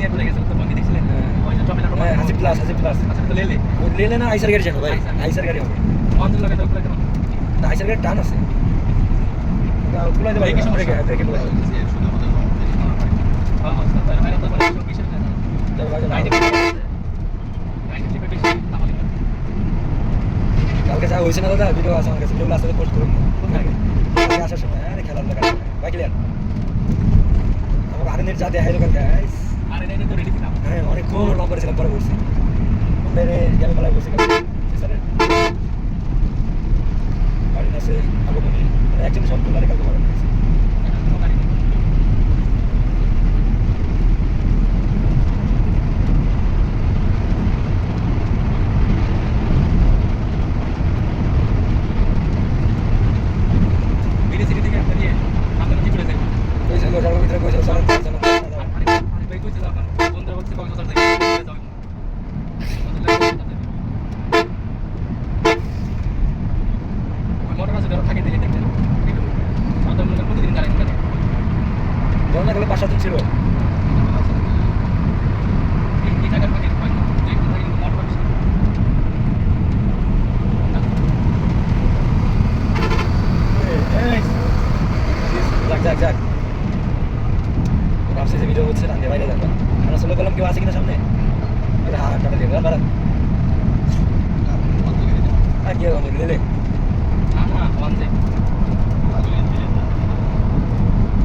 নিয়ে পড়ে গেছে উত্তরবঙ্গে দেখছিলেন? হ্যাঁ। হ্যাঁ, হাসি আচ্ছা, না আইসার গাড়ি জানো ভাই। আইসার গাড়ি। হবে। বন্ধ লাগে তো পুরো টান আছে। তুলে দেবে কি সমস্যা। কালকে যা হয়েছে না দাদা ভিডিও আছে আমার কাছে। ভিডিও আসলে পোস্ট করুন আসার সময়। হ্যাঁ খেলার দোকান ভাই ক্লিয়ার আমার আনন্দের যা দেখাইলো কালকে আরে নাই তো রেডি ছিলাম। হ্যাঁ অনেকক্ষণ লং করেছিলাম, পরে বলছি। বেড়ে যাবে বেলায় বসে স্যার বাড়ি আছে আগমনী। একজন সব তোলারে কালকে ভালো লাগছে বিদেশি সিটি থেকে একটা দিয়ে আপনার কি করেছে ওই যে লোটার ভিতরে কইছিল চলেন চলেন আরে আরে ভাই কইছিল আপনার বন্ধুরা বলছে কক্সবাজার আছে ধরো থাকে দিলে একটু আমাদের প্রতিদিন গাড়ি সাতজন ছিল এই এই জায়গার থাকে হয় না যে থাকে মোটর বেশি যাক যাক যাক ভাবছি যে ভিডিও হচ্ছে না বাইরে যাব আমরা সোলো কলম কেউ আছে কিনা সামনে আরে হ্যাঁ কাটা দিয়ে বাড়ান আর কি হবে দিলে না না ওয়ান যে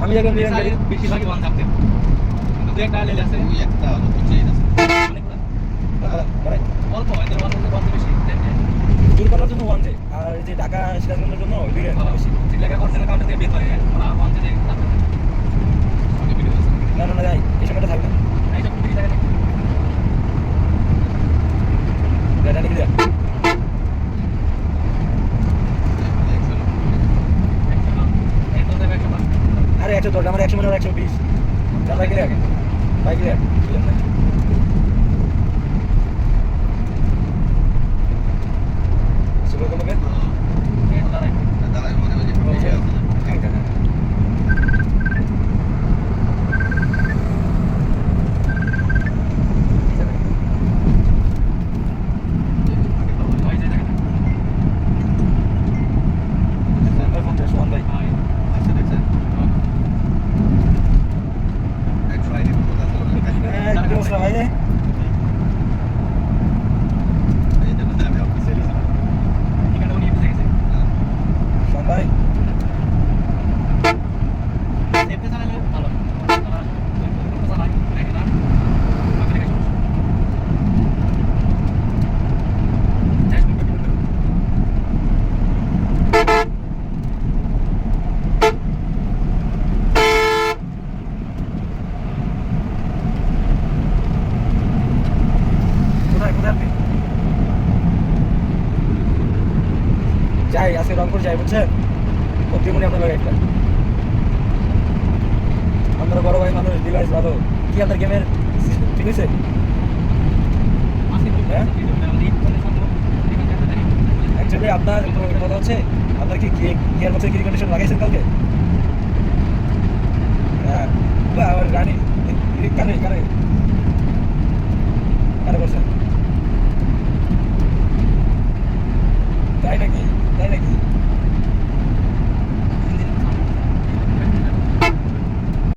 আমি যখন বিরিয়ানি গাড়ি বেশিরভাগই ওয়ান থাকতে কিন্তু দু একটা লেলে আছে অনেকগুলো বাড়াই একশো দশ আমার একশো মানে একশো বিশ। চার বাইক আগে। বাইক সুন্দর যাই, আজকে রংপুর যাই, বুঝছেন? প্রতিমণি আপনার একটা। আপনার বড় ভাই মানুষ ডিভাইস ভালো। কি আপনার গেমের ঠিক আছে? অ্যাকচুয়ালি আপনার কথা হচ্ছে, আপনার কি গিয়ার বক্সের কি কন্ডিশন লাগাইছেন কালকে? হ্যাঁ। রানি। কারে কারে কারে করছেন